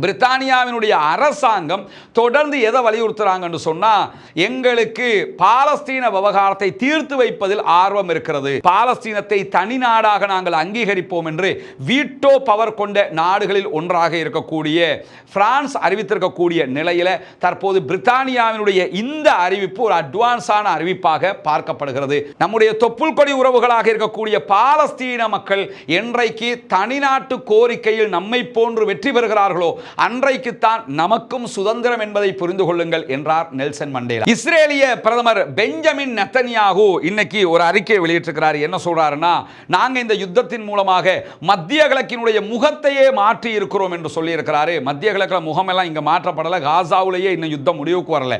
பிரித்தானியாவினுடைய அரசாங்கம் தொடர்ந்து எதை வலியுறுத்துறாங்கன்னு சொன்னால் எங்களுக்கு பாலஸ்தீன விவகாரத்தை தீர்த்து வைப்பதில் ஆர்வம் இருக்கிறது. பாலஸ்தீனத்தை தனி நாடாக நாங்கள் அங்கீகரிப்போம் என்று வீட்டோ பவர் கொண்ட நாடுகளில் ஒன்றாக இருக்கக்கூடிய பிரான்ஸ் அறிவித்திருக்கக்கூடிய நிலையில் தற்போது பிரித்தானியாவினுடைய இந்த அறிவிப்பு ஒரு அட்வான்ஸான அறிவிப்பாக பார்க்கப்படுகிறது. நம்முடைய தொப்புள் கொடி உறவுகளாக இருக்கக்கூடிய பாலஸ்தீன மக்கள் என்றைக்கு தனிநாட்டு கோரிக்கையில் நம்மை போன்று வெற்றி பெறுகிறார்களோ அன்றைக்குத்தான் நமக்கும் சுதந்திரம் என்பதை புரிந்து கொள்ளுங்கள் என்றார் நெல்சன் மண்டேலா. இஸ்ரேலிய பிரதமர் பெஞ்சமின் நெத்தனியாகு இன்னைக்கு ஒரு அறிக்கை வெளியிட்டிருக்கிறார். என்ன சொல்றாருன்னா நாங்க இந்த யுத்தத்தின் மூலமாக மத்திய கிழக்கினுடைய முகத்தையே மாற்றி இருக்கிறோம் என்று சொல்லி இருக்கிறாரு மத்திய கிழக்கில் முகமெல்லாம் இங்க மாற்றப்படல. காசாவிலேயே இன்னும் யுத்தம் முடிவுக்கு வரல.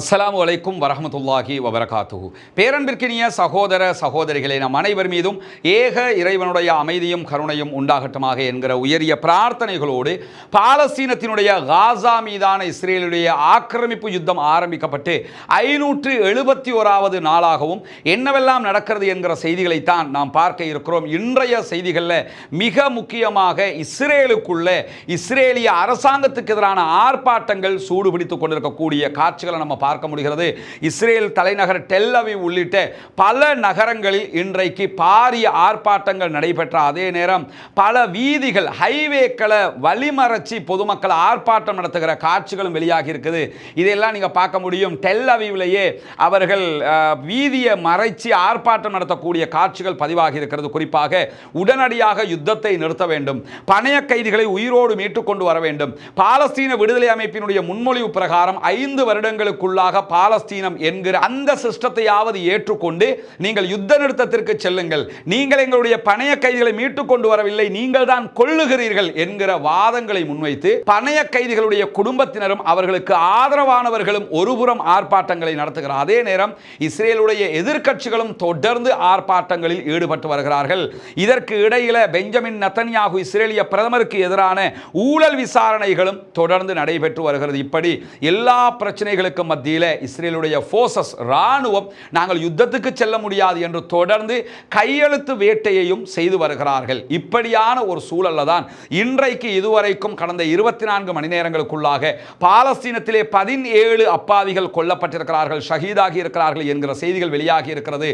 அஸ்ஸலாமு அலைக்கும் வரமத்துல்லாஹி வபரகாத்துஹு. பேரன்பிற்கினிய சகோதர சகோதரிகளே நம் அனைவர் மீதும் ஏக இறைவனுடைய அமைதியும் கருணையும் உண்டாகட்டுமாக என்கிற உயரிய பிரார்த்தனைகளோடு பாலஸ்தீனத்தினுடைய காசா மீதான இஸ்ரேலுடைய ஆக்கிரமிப்பு யுத்தம் ஆரம்பிக்கப்பட்டு ஐநூற்று எழுபத்தி ஓராவது நாளாகவும் என்னவெல்லாம் நடக்கிறது என்கிற செய்திகளைத்தான் நாம் பார்க்க இருக்கிறோம். இன்றைய செய்திகளில் மிக முக்கியமாக இஸ்ரேலுக்குள்ள இஸ்ரேலிய அரசாங்கத்துக்கு எதிரான ஆர்ப்பாட்டங்கள் சூடுபிடித்துக் கொண்டிருக்கக்கூடிய காட்சிகளை நம்ம பார்க்க முடிகிறது. இஸ்ரேல் தலைநகர் டெல்லவி உள்ளிட்ட பல நகரங்களில் இன்றைக்கு பாரிய ஆர்ப்பாட்டங்கள் நடைபெற்ற அதே நேரம் பல வீதிகள் ஹைவேக்களை வழிமறைச்சி பொதுமக்கள் ஆர்ப்பாட்டம் நடத்துகிற காட்சிகளும் வெளியாகி இருக்குது. இதெல்லாம் நீங்கள் பார்க்க முடியும். டெல் அவர்கள் வீதியை மறைச்சி ஆர்ப்பாட்டம் நடத்தக்கூடிய காட்சிகள் பதிவாகி இருக்கிறது. குறிப்பாக உடனடியாக யுத்தத்தை நிறுத்த வேண்டும். பணைய கைதிகளை உயிரோடு மீட்டுக் கொண்டு வர வேண்டும். பாலஸ்தீன விடுதலை அமைப்பினுடைய முன்மொழிவு பிரகாரம் ஐந்து வருடங்களுக்குள்ளாக பாலஸ்தீனம் என்கிற அந்த சிஸ்டத்தையாவது ஏற்றுக்கொண்டு நீங்கள் யுத்த நிறுத்தத்திற்கு செல்லுங்கள். நீங்கள் எங்களுடைய பணைய கைதிகளை மீட்டுக் கொண்டு வரவில்லை நீங்கள் தான் கொள்ளுகிறீர்கள் என்கிற வாதங்களை முன்வைத்து பணைய கைதிகளுடைய குடும்பத்தினரும் அவர்களுக்கு ஆதரவானவர்களும் ஒருபுறம் ஆர்ப்பாட்டங்களை நடத்துகிறார் அதே நேரம் இஸ்ரேலுடைய எதிர்க்கட்சிகளும் தொடர்ந்து ஆர்ப்பாட்டங்களில் ஈடுபட்டு வருகிறார்கள். இதற்கு இடையில பெஞ்சமின் நத்தன்யாகு இஸ்ரேலிய பிரதமருக்கு எதிரான ஊழல் விசாரணைகளும் தொடர்ந்து நடைபெற்று வருகிறது. இப்படி எல்லா பிரச்சனைகளுக்கும் மத்தியில் இஸ்ரேலுடைய ஃபோர்ஸஸ் இராணுவம் நாங்கள் யுத்தத்துக்கு செல்ல முடியாது என்று தொடர்ந்து கையெழுத்து வேட்டையையும் செய்து வருகிறார்கள். இப்படியான ஒரு சூழலில் தான் இன்றைக்கு இதுவரைக்கும் கடந்த இருபத்தி நான்கு மணி நேரங்களுக்குள்ளாக பாலஸ்தீனத்திலே பதினேழு அப்பாவிகள் கொல்லப்பட்டிருக்கிறார்கள் ஷஹீதாகி இருக்கிறார்கள் என்கிற செய்திகள் வெளியாகி இருக்கிறது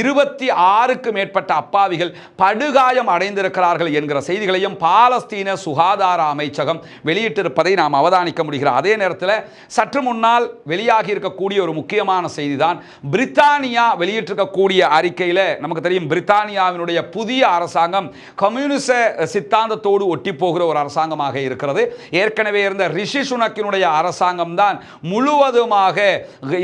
இருபத்தி ஆறுக்கு மேற்பட்ட அப்பாவிகள் படுகாயம் அடைந்திருக்கிறார்கள் என்கிற செய்திகளையும் பாலஸ்தீன சுகாதார அமைச்சகம் வெளியிட்டிருப்பதை நாம் அவதானிக்க முடிகிறது. அதே நேரத்தில் சற்று முன்னால் வெளியாகி இருக்கக்கூடிய ஒரு முக்கியமான செய்தி தான் பிரித்தானியா வெளியிட்டிருக்கக்கூடிய அறிக்கையில் நமக்கு தெரியும் பிரித்தானியாவினுடைய புதிய அரசாங்கம் கம்யூனிச சித்தாந்தத்தோடு ஒட்டி போகிற ஒரு அரசாங்கமாக இருக்கிறது. ஏற்கனவே இருந்த ரிஷி சுனக்கினுடைய அரசாங்கம் தான் முழுவதுமாக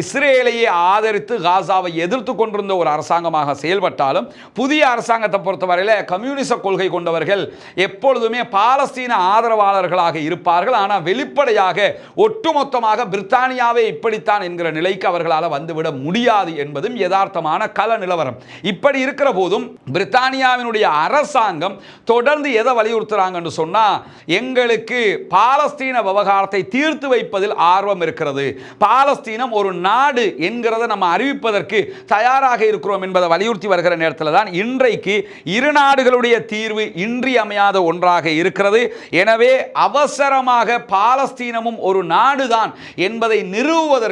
இஸ்ரேலையே ஆதரித்து காசாவை எதிர்த்து கொண்டிருந்த ஒரு அரசாங்கமாக செயல்பட்டாலும் புதிய அரசாங்கத்தை பொறுத்தவரையில் கம்யூனிச கொள்கை கொண்டவர்கள் எப்பொழுதுமே பாலஸ்தீன ஆதரவாளர்களாக இருப்பார்கள். ஆனால் வெளிப்படையாக ஒட்டுமொத்தமாக பிரித்தானியாவை இப்படி இப்படித்தான் என்கிற நிலைக்கு அவர்களால் வந்துவிட முடியாது என்பதும் யதார்த்தமான கல நிலவரம். இப்படி இருக்கிற போதும் பிரித்தானியாவினுடைய அரசாங்கம் தொடர்ந்து எதை வலியுறுத்துறாங்கன்னு சொன்னால் எங்களுக்கு பாலஸ்தீன விவகாரத்தை தீர்த்து வைப்பதில் ஆர்வம் இருக்கிறது. பாலஸ்தீனம் ஒரு நாடு என்கிறத நம்ம அறிவிப்பதற்கு தயாராக இருக்கிறோம் என்பதை வலியுறுத்தி வருகிற நேரத்தில் தான் இன்றைக்கு இரு நாடுகளுடைய தீர்வு இன்றியமையாத ஒன்றாக இருக்கிறது. எனவே அவசரமாக பாலஸ்தீனமும் ஒரு நாடுதான் என்பதை நிறுவுவதற்கு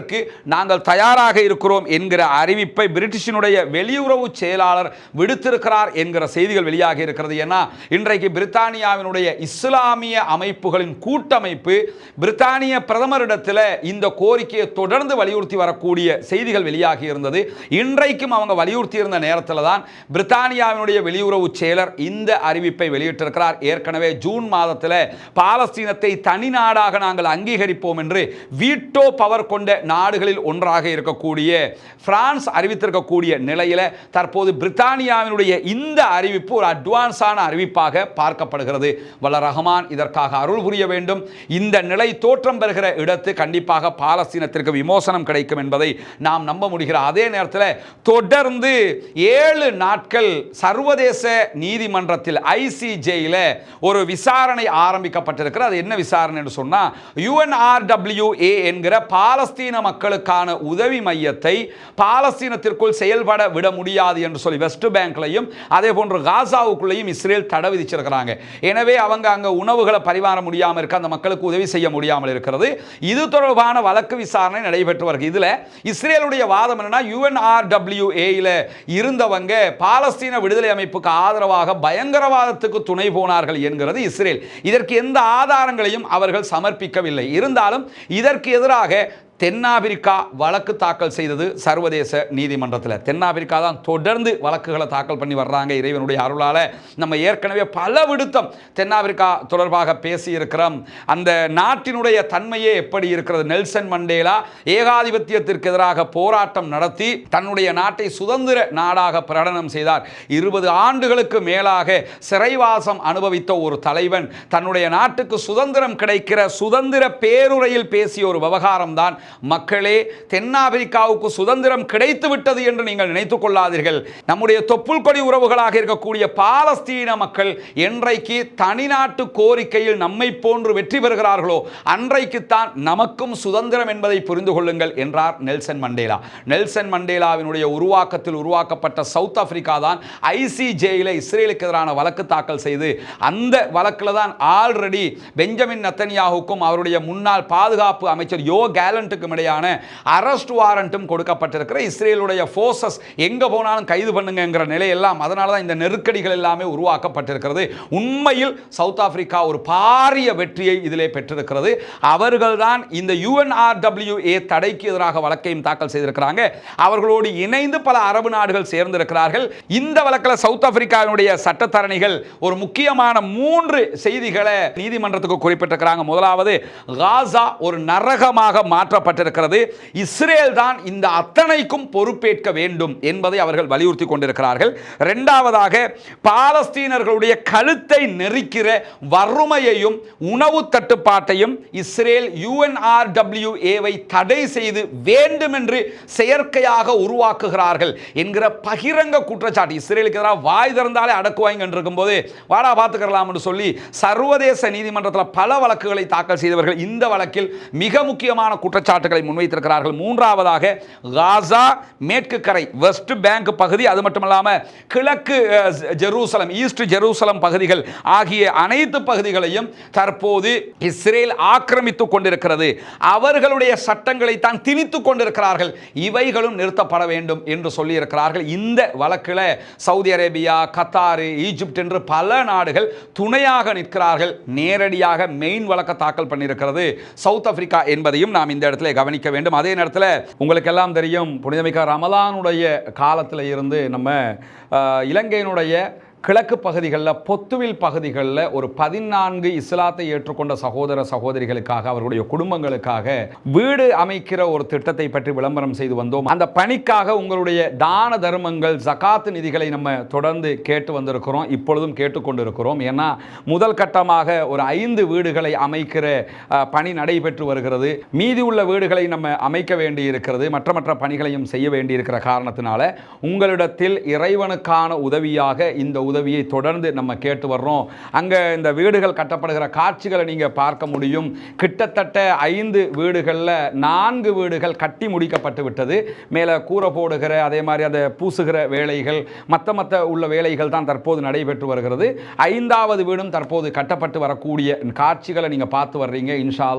நாங்கள் தயாராக இருக்கிறோம் என்கிற அறிவிப்பை பிரிட்டிஷினுடைய வெளியுறவு செயலாளர் விடுத்திருக்கிறார் என்கிற செய்திகள் வெளியாகி இருக்கிறது. ஏன்னா இன்றைக்கு பிரித்தானியாவினுடைய இஸ்லாமிய அமைப்புகளின் கூட்டமைப்பு பிரித்தானிய பிரதமரிடத்தில் இந்த கோரிக்கையை தொடர்ந்து வலியுறுத்தி வரக்கூடிய செய்திகள் வெளியாகி இருந்தது. இன்றைக்கும் அவங்க வலியுறுத்தி இருந்த நேரத்தில் தான் பிரித்தானியாவினுடைய வெளியுறவு செயலர் இந்த அறிவிப்பை வெளியிட்டிருக்கிறார். ஏற்கனவே ஜூன் மாதத்தில் பாலஸ்தீனத்தை தனி நாடாக நாங்கள் அங்கீகரிப்போம் என்று வீட்டோ பவர் கொண்ட நாடுகளில் ஒன்றாக இருக்கக்கூடிய பிரான்ஸ் அறிவித்திருக்கக்கூடிய நிலையில் தற்போது பிரித்தானியாவினுடைய இந்த அறிவிப்பு ஒரு அட்வான்ஸான அறிவிப்பாக பார்க்கப்படுகிறது. வல்ல ரஹமான் இதற்காக அருள் புரிய வேண்டும். இந்த நிலை தோற்றம் பெறுகிற இடத்து கண்டிப்பாக பாலஸ்தீனத்திற்கு விமோசனம் கிடைக்கும் என்பதை நாம் நம்ப முடிகிற அதே நேரத்தில் தொடர்ந்து ஏழு நாட்கள் சர்வதேச நீதிமன்றத்தில் ஐசிஜேயில் ஒரு விசாரணை ஆரம்பிக்கப்பட்டிருக்கிறது. அது என்ன விசாரணை என்று சொன்னால் யுஎன்ஆர்டபிள்யூஏ என்கிற பாலஸ்தீன பாலஸ்தீன மக்களுக்கான உதவி மையத்தை பாலஸ்தீனத்திற்குள் செயல்பட விட முடியாது என்று சொல்லி வெஸ்ட் பேங்க்லையும் அதே போன்று காசாவுக்குள்ளேயும் இஸ்ரேல் தடை விதிச்சிருக்கிறாங்க. எனவே அவங்க அங்கே உணவுகளை பரிமாற முடியாமல் இருக்க அந்த மக்களுக்கு உதவி செய்ய முடியாமல் இருக்கிறது. இது தொடர்பான வழக்கு விசாரணை நடைபெற்று வருகிறது. இதில் இஸ்ரேலுடைய வாதம் என்னன்னா யுஎன்ஆர்டபிள்யூஏயில் இருந்தவங்க பாலஸ்தீன விடுதலை அமைப்புக்கு ஆதரவாக பயங்கரவாதத்துக்கு துணை போனார்கள் என்கிறது இஸ்ரேல். இதற்கு எந்த ஆதாரங்களையும் அவர்கள் சமர்ப்பிக்கவில்லை. இருந்தாலும் இதற்கு எதிராக தென்னாப்பிரிக்கா வழக்கு தாக்கல் செய்தது சர்வதேச நீதிமன்றத்தில். தென்னாப்பிரிக்கா தான் தொடர்ந்து வழக்குகளை தாக்கல் பண்ணி வர்றாங்க இறைவனுடைய அருளால். நம்ம ஏற்கனவே பல விடுத்தம் தென்னாப்பிரிக்கா தொடர்பாக பேசியிருக்கிறோம். அந்த நாட்டினுடைய தன்மையே எப்படி இருக்கிறது? நெல்சன் மண்டேலா ஏகாதிபத்தியத்திற்கு எதிராக போராட்டம் நடத்தி தன்னுடைய நாட்டை சுதந்திர நாடாக பிரகடனம் செய்தார். இருபது ஆண்டுகளுக்கு மேலாக சிறைவாசம் அனுபவித்த ஒரு தலைவன் தன்னுடைய நாட்டுக்கு சுதந்திரம் கிடைக்கிற சுதந்திர பேருரையில் பேசிய ஒரு விவகாரம் தான் மக்களே தென்னாப்பிரிக்காவுக்கு சுதந்திரம் கிடைத்து விட்டது என்று நீங்கள் நினைத்துக் கொள்ளாதீர்கள். நம்முடைய தொப்புள் கொடி உறவுகளாக இருக்கக்கூடிய பாலஸ்தீன மக்கள் என்றைக்கு தனிநாட்டு கோரிக்கையில் நம்மை போன்று வெற்றி பெறுகிறார்களோ அன்றைக்குத்தான் நமக்கும் சுதந்திரம் என்பதை புரிந்து கொள்ளுங்கள் என்றார் நெல்சன் மண்டேலா. நெல்சன் மண்டேலாவினுடைய உருவாக்கத்தில் உருவாக்கப்பட்ட சவுத் ஆப்பிரிக்கா தான் ஐசிஜேயில் இஸ்ரேலுக்கு எதிரான வழக்கு தாக்கல் செய்து அந்த வழக்கில் தான் ஆல்ரெடி பெஞ்சமின் நத்தனியாவுக்கும் அவருடைய முன்னாள் பாதுகாப்பு அமைச்சர் யோ கேலண்ட்டுக்கும் இடையான அரெஸ்ட் வாரண்ட்டும் கொடுக்கப்பட்டிருக்கிற இஸ்ரேலுடைய ஃபோர்ஸஸ் எங்கே போனாலும் கைது பண்ணுங்கிற நிலையெல்லாம் அதனால தான் இந்த நெருக்கடிகள் எல்லாமே உருவாக்கப்பட்டிருக்கிறது. உண்மையில் சவுத் ஆப்பிரிக்கா ஒரு பாரிய வெற்றியை இதிலே பெற்றிருக்கிறது. அவர்கள்தான் இந்த யுஎன்ஆர்டபிள்யூஏ தடைக்கு எதிராக வழக்கையும் தாக்கல் செய்திருக்கிறாங்க. அவர்களோடு இணைந்து பல அரபு நாடுகள் சேர்ந்திருக்கிறார்கள். இந்த வழக்கில் சவுத் ஆப்பிரிக்காவினுடைய சட்டத்தரணிகள் ஒரு முக்கியமான மூன்று செய்திகளை நீதிமன்றத்துக்கு குறிப்பிட்டிருக்கிறாங்க. முதலாவது காசா ஒரு நரகமாக சொல்லப்பட்டிருக்கிறது இஸ்ரேல் தான் இந்த அத்தனைக்கும் பொறுப்பேற்க வேண்டும் என்பதை அவர்கள் வலியுறுத்தி கொண்டிருக்கிறார்கள். இரண்டாவதாக பாலஸ்தீனர்களுடைய கழுத்தை நெறிக்கிற வறுமையையும் உணவு தட்டுப்பாட்டையும் இஸ்ரேல் யுஎன்ஆர்டபிள்யூஏவை தடை செய்து வேண்டுமென்று செயற்கையாக உருவாக்குகிறார்கள் என்கிற பகிரங்க குற்றச்சாட்டு. இஸ்ரேலுக்கு எதிராக வாய் திறந்தாலே அடக்குவாங்க இருக்கும்போது வாடா பார்த்துக்கலாம் என்று சொல்லி சர்வதேச நீதிமன்றத்தில் பல வழக்குகளை தாக்கல் செய்தவர்கள் இந்த வழக்கில் மிக முக்கியமான குற்றச்சாட்டு குற்றச்சாட்டுகளை முன்வைத்திருக்கிறார்கள். மூன்றாவதாக காசா மேற்கு கரை வெஸ்ட் பேங்க் பகுதி அது மட்டுமல்லாமல் கிழக்கு ஜெருசலம் ஈஸ்ட் ஜெருசலம் பகுதிகள் ஆகிய அனைத்து பகுதிகளையும் தற்போது இஸ்ரேல் ஆக்கிரமித்துக் கொண்டிருக்கிறது. அவர்களுடைய சட்டங்களை தான் திணித்துக் கொண்டிருக்கிறார்கள். இவைகளும் நிறுத்தப்பட வேண்டும் என்று சொல்லியிருக்கிறார்கள். இந்த வழக்கில் சவுதி அரேபியா கத்தாரு ஈஜிப்ட் என்று பல நாடுகள் துணையாக நிற்கிறார்கள். நேரடியாக மெயின் வழக்க தாக்கல் பண்ணியிருக்கிறது. சவுத் ஆப்பிரிக்கா என்பதையும் நாம் இந்த இடத்துல கவனிக்க வேண்டும். அதே நேரத்தில் உங்களுக்கு எல்லாம் தெரியும் புனிதமிக்க ரமலானுடைய காலத்தில் இருந்து நம்ம இலங்கையினுடைய கிழக்கு பகுதிகளில் பொத்துவில் பகுதிகளில் ஒரு பதினான்கு இஸ்லாத்தை ஏற்றுக்கொண்ட சகோதர சகோதரிகளுக்காக அவர்களுடைய குடும்பங்களுக்காக வீடு அமைக்கிற ஒரு திட்டத்தை பற்றி விளம்பரம் செய்து வந்தோம். அந்த பணிக்காக உங்களுடைய தான தர்மங்கள் ஜகாத்து நிதிகளை நம்ம தொடர்ந்து கேட்டு வந்திருக்கிறோம். இப்பொழுதும் கேட்டுக்கொண்டிருக்கிறோம் ஏன்னா முதல் கட்டமாக ஒரு ஐந்து வீடுகளை அமைக்கிற பணி நடைபெற்று வருகிறது. மீதி உள்ள வீடுகளை நம்ம அமைக்க வேண்டியிருக்கிறது. மற்ற மற்ற பணிகளையும் செய்ய வேண்டியிருக்கிற காரணத்தினால உங்களிடத்தில் இறைவனுக்கான உதவியாக இந்த உதவியை தொடர்ந்து நம்ம கேட்டு வர்றோம். அங்கே இந்த வீடுகள் கட்டப்படுகிற காட்சிகளை நீங்கள் பார்க்க முடியும். கிட்டத்தட்ட ஐந்து வீடுகளில் நான்கு வீடுகள் கட்டி முடிக்கப்பட்டு விட்டது. மேலே கூரை போடுகிற அதே மாதிரி அதை பூசுகிற வேலைகள் மற்ற மற்ற உள்ள வேலைகள் தான் தற்போது நடைபெற்று வருகிறது. ஐந்தாவது வீடும் தற்போது கட்டப்பட்டு வரக்கூடிய காட்சிகளை நீங்கள் பார்த்து வர்றீங்க இன்ஷா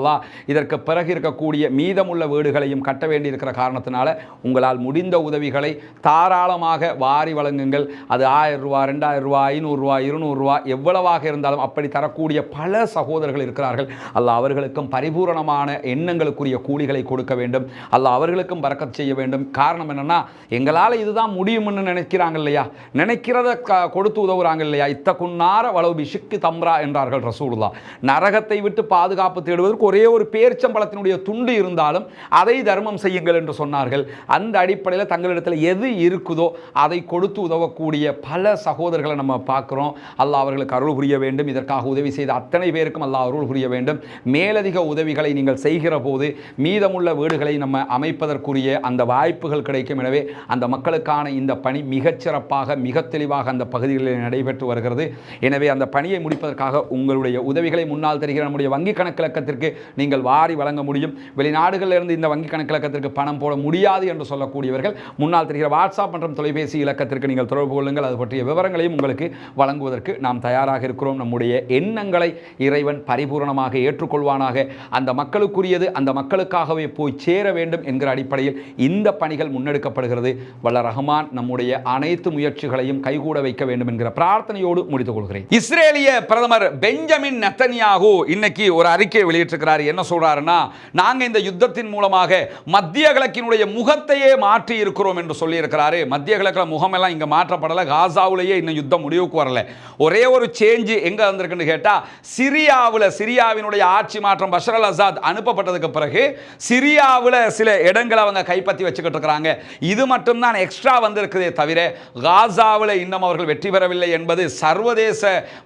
இதற்கு பிறகு இருக்கக்கூடிய மீதமுள்ள வீடுகளையும் கட்ட வேண்டியிருக்கிற காரணத்தினால உங்களால் முடிந்த உதவிகளை தாராளமாக வாரி வழங்குங்கள். அது ஆயிரம் ரூபா ரெண்டாயிரம் ரூபா ஐநூறுரூவா இருநூறுவா எவ்வளவாக இருந்தாலும் அப்படி தரக்கூடிய பல சகோதரர்கள் இருக்கிறார்கள். அல்ல அவர்களுக்கும் பரிபூரணமான எண்ணங்களுக்குரிய கூலிகளை கொடுக்க வேண்டும். அல்ல அவர்களுக்கும் பறக்கத் செய்ய வேண்டும். காரணம் என்னென்னா எங்களால் இதுதான் முடியும்னு நினைக்கிறாங்க இல்லையா? நினைக்கிறத கொடுத்து உதவுறாங்க இல்லையா? இத்தகுன்னார வளவு பிஷுக்கு தம்ரா என்றார்கள் ரசூலுல்லா நரகத்தை விட்டு பாதுகாப்பு தேடுவதற்கு ஒரே ஒரு பேர்ச்சம்பளத்தினுடைய துண்டு இருந்தாலும் அதை தர்மம் செய்யுங்கள் என்று சொன்னார்கள். அந்த அடிப்படையில் தங்களிடத்தில் எது இருக்குதோ அதை கொடுத்து உதவக்கூடிய பல சகோதரர்கள் நண்பர்களை நம்ம பார்க்குறோம். அல்லாஹ் அவர்களுக்கு அருள் புரிய வேண்டும். இதற்காக உதவி செய்த அத்தனை பேருக்கும் அல்லாஹ் அருள் புரிய வேண்டும். மேலதிக உதவிகளை நீங்கள் செய்கிற போது மீதமுள்ள வீடுகளை நம்ம அமைப்பதற்குரிய அந்த வாய்ப்புகள் கிடைக்கும். எனவே அந்த மக்களுக்கான இந்த பணி மிகச்சிறப்பாக மிக தெளிவாக அந்த பகுதிகளில் நடைபெற்று வருகிறது. எனவே அந்த பணியை முடிப்பதற்காக உங்களுடைய உதவிகளை முன்னால் தருகிற நம்முடைய வங்கி கணக்கிழக்கத்திற்கு நீங்கள் வாரி வழங்க முடியும். வெளிநாடுகளிலிருந்து இந்த வங்கி கணக்கிழக்கத்திற்கு பணம் போட முடியாது என்று சொல்லக்கூடியவர்கள் முன்னால் தெரிகிற வாட்ஸ்அப் மற்றும் தொலைபேசி இலக்கத்திற்கு நீங்கள் தொடர்பு கொள்ளுங்கள். அது பற்றிய விவரங்களையும் உங்களுக்கு வழங்குவதற்கு நாம் தயாராக இருக்கிறோம். நம்முடைய எண்ணங்களை இறைவன் பரிபூரணமாக ஏற்றுக்கொள்வானாக. அந்த மக்களுக்குரியது அந்த மக்களுக்காகவே போய் சேர வேண்டும் என்கிற அடிப்படையில் இந்த பணிகள் முன்னெடுக்கப்படுகிறது. வல்ல ரஹ்மான் நம்முடைய அனைத்து முயற்சிகளையும் கைகூட வைக்க வேண்டும் என்கிற பிரார்த்தனையோடு முடித்துக் கொள்கிறேன். இஸ்ரேலிய பிரதமர் பெஞ்சமின் நெத்தனியாகு இன்னைக்கு ஒரு அறிக்கை வெளியிட்டிருக்கிறார். என்ன சொல்றாருன்னா நாங்க இந்த யுத்தத்தின் மூலமாக மத்திய கிழக்கினுடைய முகத்தையே மாற்றி இருக்கிறோம் என்று சொல்லியிருக்கிறாரு. மத்திய கிழக்கில் முகமெல்லாம் இங்க மாற்றப்படல. காசாவிலேயே இன்னும் யுத்தம் முடிவுக்கு வரல. ஒரே ஒரு சேஞ்சு எங்க வந்திருக்குன்னு கேட்டா சிரியாவில் சிரியாவினுடைய ஆட்சி மாற்றம் பஷர் அல் அசாத் அனுப்பப்பட்டதுக்கு பிறகு சிரியாவில் சில இடங்களை அவங்க கைப்பற்றி வச்சுக்கிட்டு இருக்கிறாங்க. இது மட்டும்தான் எக்ஸ்ட்ரா வந்திருக்குதே தவிர காசாவில் இன்னும் அவர்கள் வெற்றி பெறவில்லை என்பது சர்வதேச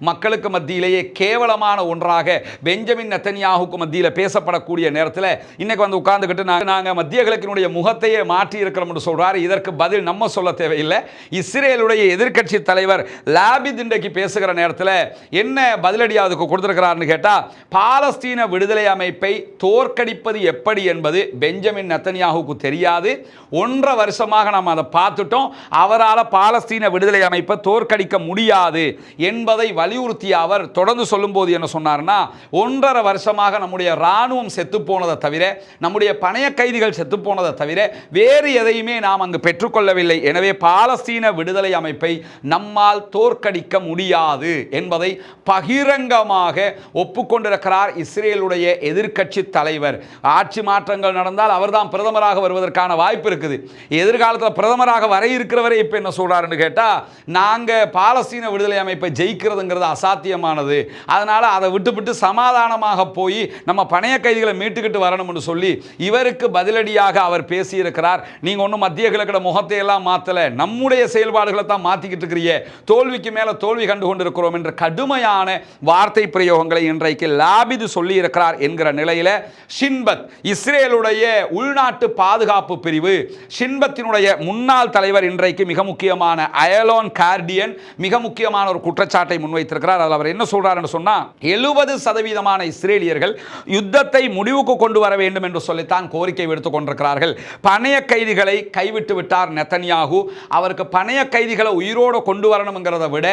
மக்களுக்கு மத்தியிலேயே கேவலமான ஒன்றாக பெஞ்சமின் நெத்தனியாவுக்கு மத்தியில் பேசப்படக்கூடிய நேரத்தில் இன்னைக்கு வந்து உட்கார்ந்துக்கிட்டு நாங்கள் நாங்கள் மத்திய கிழக்கினுடைய முகத்தையே மாற்றி இருக்கிறோம் என்று இதற்கு பதில் நம்ம சொல்ல தேவையில்லை. இஸ்ரேலுடைய எதிர்க்கட்சி தலைவர் லாபித் இன்றைக்கு பேசுகிற நேரத்தில் என்ன பதிலடி அதுக்கு கொடுத்திருக்கிறார்னு கேட்டால் பாலஸ்தீன விடுதலை அமைப்பை தோற்கடிப்பது எப்படி என்பது பெஞ்சமின் நத்தனியாகுக்கு தெரியாது. ஒன்றரை வருஷமாக நாம் அதை பார்த்துட்டோம். அவரால் பாலஸ்தீன விடுதலை அமைப்பை தோற்கடிக்க முடியாது என்பதை வலியுறுத்திய அவர் தொடர்ந்து சொல்லும்போது என்ன சொன்னார்னா ஒன்றரை வருஷமாக நம்முடைய இராணுவம் செத்து போனதை தவிர நம்முடைய பணைய கைதிகள் செத்து போனதை தவிர வேறு எதையுமே நாம் அங்கு பெற்றுக்கொள்ளவில்லை. எனவே பாலஸ்தீன விடுதலை அமைப்பை நம்மால் தோற்கடிக்க முடியாது என்பதை பகிரங்கமாக ஒப்புக்கொண்டிருக்கிறார் இஸ்ரேலுடைய எதிர்க்கட்சி தலைவர். ஆட்சி மாற்றங்கள் நடந்தால் அவர்தான் பிரதமராக வருவதற்கான வாய்ப்பு இருக்குது. எதிர்காலத்தில் பிரதமராக வர இருக்கிறவரை இப்போ என்ன சொல்கிறாருன்னு கேட்டால் நாங்கள் பாலஸ்தீன விடுதலை அமைப்பை ஜெயிக்கிறதுங்கிறது அசாத்தியமானது. அதனால் அதை விட்டுவிட்டு சமாதானமாக போய் நம்ம பணைய கைதிகளை மீட்டுக்கிட்டு வரணும்னு சொல்லி இவருக்கு பதிலடியாக அவர் பேசியிருக்கிறார். நீங்கள் ஒன்றும் மத்திய கிழக்கிட முகத்தை எல்லாம் மாற்றலை நம்முடைய செயல்பாடுகளை தான் மாற்றிக்கிட்டு இருக்கிறீங்க. தோல்விக்கு மேலே தோல்வி கண்டு கொண்டிருக்கிறோம் என்ற கடுமையான வார்த்தை பிரயோகங்களை இன்றைக்கு லாபிது சொல்லி இருக்கிறார் என்கிற நிலையில் ஷின்பத் இஸ்ரேலுடைய உள்நாட்டு பாதுகாப்பு பிரிவு ஷின்பத்தினுடைய முன்னாள் தலைவர் இன்றைக்கு மிக முக்கியமான அயலோன் கார்டியன் மிக முக்கியமான ஒரு குற்றச்சாட்டை முன்வைத்திருக்கிறார். அதில் அவர் என்ன சொல்றார் என்று சொன்னால் எழுபது சதவீதமான இஸ்ரேலியர்கள் யுத்தத்தை முடிவுக்கு கொண்டு வர வேண்டும் என்று சொல்லித்தான் கோரிக்கை விடுத்துக் கொண்டிருக்கிறார்கள். பணைய கைதிகளை கைவிட்டு விட்டார் நெத்தன்யாகு. அவருக்கு பணைய கைதிகளை உயிரோடு கொண்டு போகணுங்கிறத விட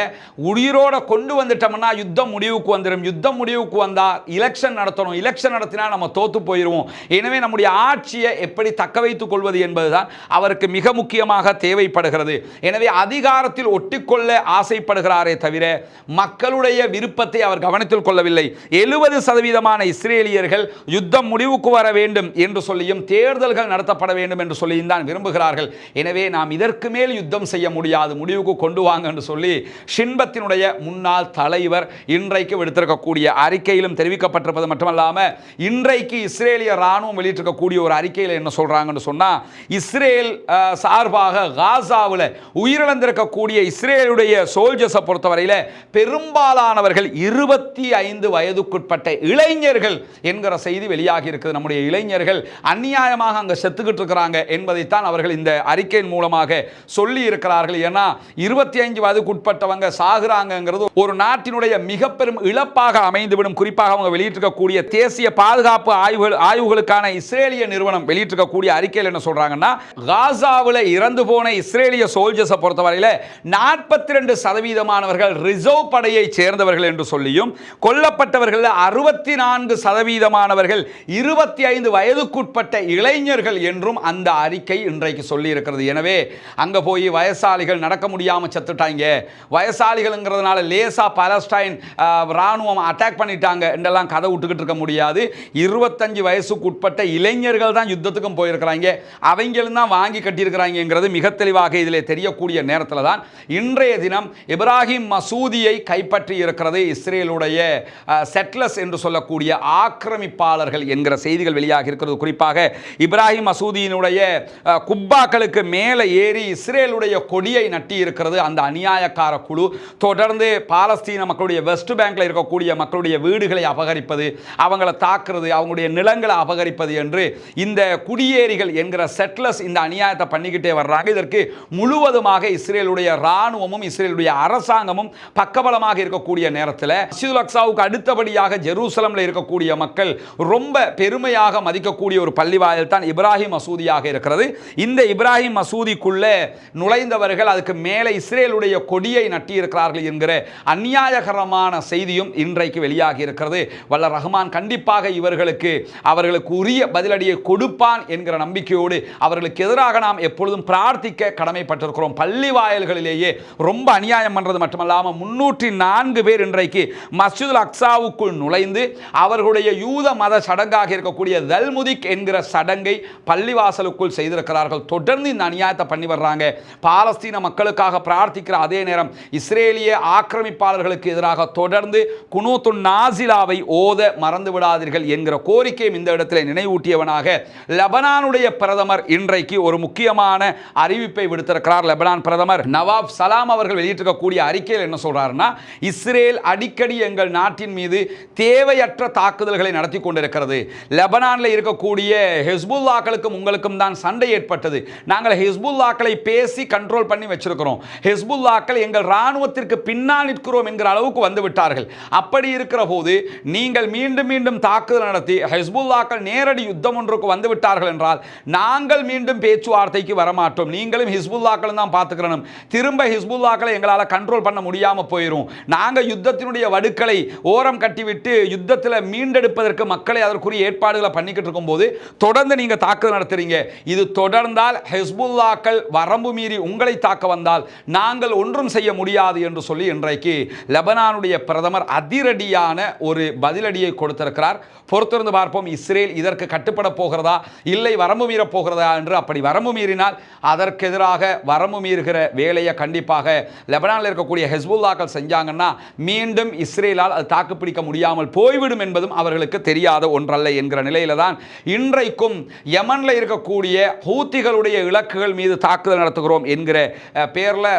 உயிரோட கொண்டு வந்துட்டோம்னா யுத்தம் முடிவுக்கு வந்துடும் யுத்தம் முடிவுக்கு வந்தால் எலெக்ஷன் நடத்தணும். எலெக்ஷன் நடத்தினா நம்ம தோத்து போயிடுவோம் எனவே நம்முடைய ஆட்சியை எப்படி தக்க வைத்துக் கொள்வது என்பதுதான் அவருக்கு மிக முக்கியமாக தேவைப்படுகிறது. எனவே அதிகாரத்தில் ஒட்டிக்கொள்ள ஆசைப்படுகிறாரே தவிர மக்களுடைய விருப்பத்தை அவர் கவனத்தில் கொள்ளவில்லை. எழுபது சதவீதமான இஸ்ரேலியர்கள் யுத்தம் முடிவுக்கு வர வேண்டும் என்று சொல்லியும் தேர்தல்கள் நடத்தப்பட வேண்டும் என்று சொல்லியும் தான் விரும்புகிறார்கள். எனவே நாம் இதற்கு மேல் யுத்தம் செய்ய முடியாது. முடிவுக்கு கொண்டு வாங்க என்று சொல்லி சொல்லி ஷின்பத்தினுடைய முன்னாள் தலைவர் இன்றைக்கு விடுத்திருக்கக்கூடிய அறிக்கையிலும் தெரிவிக்கப்பட்டிருப்பது மட்டுமல்லாமல் இன்றைக்கு இஸ்ரேலிய ராணுவம் வெளியிட்டிருக்கக்கூடிய ஒரு அறிக்கையில் என்ன சொல்கிறாங்கன்னு சொன்னால் இஸ்ரேல் சார்பாக காசாவில் உயிரிழந்திருக்கக்கூடிய இஸ்ரேலுடைய சோல்ஜர்ஸை பொறுத்தவரையில் பெரும்பாலானவர்கள் இருபத்தி ஐந்து வயதுக்குட்பட்ட இளைஞர்கள் என்கிற செய்தி வெளியாகி இருக்குது. நம்முடைய இளைஞர்கள் அந்நியாயமாக அங்கே செத்துக்கிட்டு இருக்கிறாங்க என்பதைத்தான் அவர்கள் இந்த அறிக்கையின் மூலமாக சொல்லி இருக்கிறார்கள். ஏன்னா இருபத்தி ஐந்து வயது வயதுக்குட்பட்டவங்க சாகுறாங்கிறது ஒரு நாட்டினுடைய மிக பெரும் இழப்பாக அமைந்துவிடும். குறிப்பாக அவங்க வெளியிட்டிருக்கக்கூடிய தேசிய பாதுகாப்பு ஆய்வுகள் ஆய்வுகளுக்கான இஸ்ரேலிய நிறுவனம் வெளியிட்டிருக்கக்கூடிய அறிக்கையில் என்ன சொல்றாங்கன்னா காசாவில் இறந்து போன இஸ்ரேலிய சோல்ஜர்ஸை பொறுத்தவரையில் நாற்பத்தி ரெண்டு சதவீதமானவர்கள் ரிசர்வ் படையை சேர்ந்தவர்கள் என்று சொல்லியும் கொல்லப்பட்டவர்கள் அறுபத்தி நான்கு சதவீதமானவர்கள் இருபத்தி ஐந்து வயதுக்குட்பட்ட இளைஞர்கள் என்றும் அந்த அறிக்கை இன்றைக்கு சொல்லி இருக்கிறது எனவே அங்கே போய் வயசாளிகள் நடக்க முடியாமல் செத்துட்டாங்க. வயசாளிகள்ங்கிறதுனால லேசா பலஸ்டைன் இராணுவம் ராணுவம் அட்டாக் பண்ணிட்டாங்க. என்றெல்லாம் கதை விட்டுக்கிட்டு இருக்க முடியாது. இருபத்தஞ்சு வயசுக்கு உட்பட்ட இளைஞர்கள் தான் யுத்தத்துக்கும் போயிருக்கிறாங்க. அவங்களும் தான் வாங்கி கட்டியிருக்கிறாங்கிறது மிக தெளிவாக இதில் தெரியக்கூடிய நேரத்தில் தான் இன்றைய தினம் இப்ராஹிம் மசூதியை கைப்பற்றி இருக்கிறது இஸ்ரேலுடைய செட்லஸ் என்று சொல்லக்கூடிய ஆக்கிரமிப்பாளர்கள் என்கிற செய்திகள் வெளியாக இருக்கிறது. குறிப்பாக இப்ராஹிம் மசூதியினுடைய குப்பாக்களுக்கு மேலே ஏறி இஸ்ரேலுடைய கொடியை நட்டி இருக்கிறது அந்த அநியாய அநியாயக்கார குழு தொடர்ந்து பாலஸ்தீன மக்களுடைய வெஸ்ட் பேங்க்ல இருக்கக்கூடிய மக்களுடைய வீடுகளை அபகரிப்பது அவங்கள தாக்குறது அவங்களுடைய நிலங்களை அபகரிப்பது என்று இந்த குடியேறிகள் என்கிற செட்லஸ் இந்த அநியாயத்தை பண்ணிக்கிட்டே வர்றாங்க. இதற்கு முழுவதுமாக இஸ்ரேலுடைய இராணுவமும் இஸ்ரேலுடைய அரசாங்கமும் பக்கபலமாக இருக்கக்கூடிய நேரத்தில் மஸ்ஜிதுல் அடுத்தபடியாக ஜெருசலம்ல இருக்கக்கூடிய மக்கள் ரொம்ப பெருமையாக மதிக்கக்கூடிய ஒரு பள்ளிவாயல் தான் இப்ராஹிம் மசூதியாக இருக்கிறது. இந்த இப்ராஹிம் மசூதிக்குள்ளே நுழைந்தவர்கள் அதுக்கு மேலே இஸ்ரேலுடைய கொடியை நட்டியிருக்கிறார்கள் என்கிற அநியாயகரமான செய்தியும் இன்றைக்கு வெளியாகி இருக்கிறது வல்ல ரஹ்மான் கண்டிப்பாக இவர்களுக்கு அவர்களுக்கு உரிய பதிலடியை கொடுப்பான் என்கிற நம்பிக்கையோடு அவர்களுக்கு எதிராக நாம் எப்பொழுதும் பிரார்த்திக்க கடமைப்பட்டிருக்கிறோம். பள்ளி வாயல்களிலேயே ரொம்ப அநியாயம் பண்ணுறது மட்டுமல்லாமல் முன்னூற்றி நான்கு பேர் இன்றைக்கு மஸ்ஜிதுல் அக்ஸாவுக்குள் நுழைந்து அவர்களுடைய யூத மத சடங்காக இருக்கக்கூடிய தல்முதிக் என்கிற சடங்கை பள்ளிவாசலுக்குள் செய்திருக்கிறார்கள். தொடர்ந்து இந்த அநியாயத்தை பண்ணி வர்றாங்க. பாலஸ்தீன மக்களுக்காக பிரார்த்திக்கிற அதே நேரம் இஸ்ரேலிய ஆக்கிரமிப்பாளர்களுக்கு எதிராக தொடர்ந்து குனூத்து நாசிலாவை ஓத மறந்து விடாதீர்கள் என்கிற கோரிக்கையும் இந்த இடத்தில் நினைவூட்டியவனாக லெபனானுடைய பிரதமர் இன்றைக்கு ஒரு முக்கியமான அறிவிப்பை விடுத்திருக்கிறார் லெபனான் பிரதமர். நவாப் சலாம் அவர்கள் வெளியிட்டிருக்கக்கூடிய அறிக்கையில் என்ன சொல்றாருன்னா இஸ்ரேல் அடிக்கடி எங்கள் நாட்டின் மீது தேவையற்ற தாக்குதல்களை நடத்தி கொண்டிருக்கிறது. லெபனானில் இருக்கக்கூடிய ஹெஸ்புல்லாக்களுக்கும் உங்களுக்கும் தான் சண்டை ஏற்பட்டது. நாங்கள் ஹெஸ்புல்லாக்களை பேசி கண்ட்ரோல் பண்ணி வச்சிருக்கிறோம். ஹெஸ்புல்லாக்கள் எங்கள் இராணுவத்திற்கு பின்னால் நிற்கிறோம் என்கிற அளவுக்கு வந்து விட்டார்கள். அப்படி இருக்கிற போது நீங்கள் மீண்டும் மீண்டும் தாக்குதல் நடத்தி ஹிஸ்புல்லாக்கள் நேரடி யுத்தம் ஒன்றுக்கு வந்து விட்டார்கள் என்றால் நாங்கள் மீண்டும் பேச்சுவார்த்தைக்கு வரமாட்டோம். நீங்களும் ஹிஸ்புல்லாக்களும் தான் பார்த்துக்கிறணும் திரும்ப ஹிஸ்புல்லாக்களை எங்களால் கண்ட்ரோல் பண்ண முடியாமல் போயிடும் நாங்கள் யுத்தத்தினுடைய வடுக்களை ஓரம் கட்டிவிட்டு யுத்தத்தில் மீண்டெடுப்பதற்கு மக்களை அதற்குரிய ஏற்பாடுகளை பண்ணிக்கிட்டு இருக்கும்போது தொடர்ந்து நீங்கள் தாக்குதல் நடத்துறீங்க. இது தொடர்ந்தால் ஹெஸ்புல்லாக்கள் வரம்பு மீறி உங்களை தாக்க வந்தால் நாங்கள் ஒன்றும் செய்ய முடியாது என்று சொல்லி இன்றைக்கு லெபனானுடைய பிரதமர் அதிரடியான ஒரு பதிலடியை கொடுத்திருக்கிறார். பொறுத்திருந்து பார்ப்போம் இஸ்ரேல் இதற்கு கட்டுப்பட போகிறதா இல்லை வரம்பு மீறப் போகிறதா என்று அப்படி வரம்பு மீறினால் அதற்கு எதிராக வரம்பு மீறுகிற வேலையை கண்டிப்பாக லெபனானில் இருக்கக்கூடிய ஹெஸ்புல்லாக்கள் செஞ்சாங்கன்னா மீண்டும் இஸ்ரேலால் அது தாக்குப்பிடிக்க முடியாமல் போய்விடும் என்பதும் அவர்களுக்கு தெரியாத ஒன்றல்ல என்கிற நிலையில தான் இன்றைக்கும் யமனில் இருக்கக்கூடிய ஹூத்திகளுடைய இலக்குகள் மீது தாக்குதல் நடத்துகிறோம் என்கிற பேரில் பேர்ல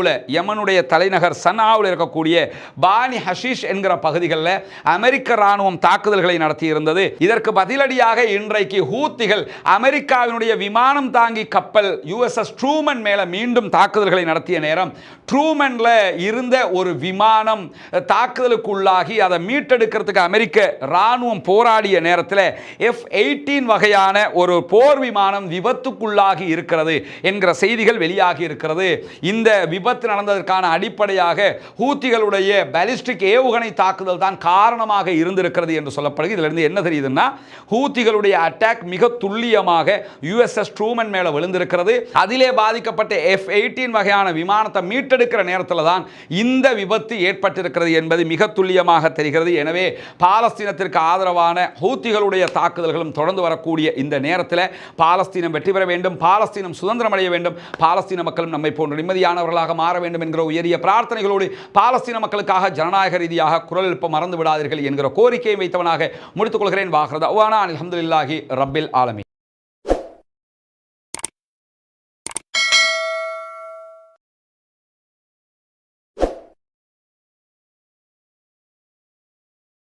சனாவில் யமனுடைய தலைநகர் சனாவில் இருக்கக்கூடிய பானி ஹஷீஷ் என்கிற பகுதிகளில் அமெரிக்க ராணுவம் தாக்குதல்களை நடத்தியிருந்தது. இதற்கு பதிலடியாக இன்றைக்கு ஹூத்திகள் அமெரிக்காவினுடைய விமானம் தாங்கி கப்பல் யுஎஸ்எஸ் ட்ரூமன் மேலே மீண்டும் தாக்குதல்களை நடத்திய நேரம் ட்ரூமனில் இருந்த ஒரு விமானம் தாக்குதலுக்குள்ளாகி அதை மீட்டெடுக்கிறதுக்கு அமெரிக்க ராணுவம் போராடிய நேரத்தில் எஃப் எயிட்டீன் வகையான ஒரு போர் விமானம் விபத்துக்குள்ளாகி இருக்கிறது என்கிற செய்திகள் வெளியாகி இருக்கிறது. இந்த விபத்து நடந்ததற்கான அடிப்படையாக ஹூத்திகளுடைய பாலிஸ்டிக் ஏவுகணை தாக்குதல் தான் காரணமாக இருந்திருக்கிறது என்று சொல்லப்படுகிறது இதிலிருந்து என்ன தெரியுதுன்னா ஹூத்திகளுடைய அட்டாக் மிக துல்லியமாக யுஎஸ்எஸ் ட்ரூமன் மேலே விழுந்திருக்கிறது. அதிலே பாதிக்கப்பட்ட எஃப் எயிட்டீன் வகையான விமானத்தை மீட்டெடுக்கிற நேரத்தில் தான் இந்த விபத்து ஏற்பட்டிருக்கிறது என்பது மிக துல்லியமாக தெரிகிறது. எனவே பாலஸ்தீனத்திற்கு ஆதரவான ஹூத்திகளுடைய தாக்குதல்களும் தொடர்ந்து வரக்கூடிய இந்த நேரத்தில் பாலஸ்தீனம் வெற்றி பெற வேண்டும். பாலஸ்தீனம் சுதந்திரம் அடைய வேண்டும். பாலஸ்தீன மக்களும் நம்மை போன்ற நிம்மதியானவர்களாக மாற வேண்டும் என்கிற உயரிய பிரார்த்தனைகளோடு பாலஸ்தீன மக்களுக்காக ஜனநாயக ரீதியாக குரல் எழுப்ப மறந்து விடாதீர்கள் என்கிற கோரிக்கையை வைத்தவனாக முடித்துக் கொள்கிறேன். வாகரதா அவானா அலமதுல்லாஹி ரப்பில் ஆலமி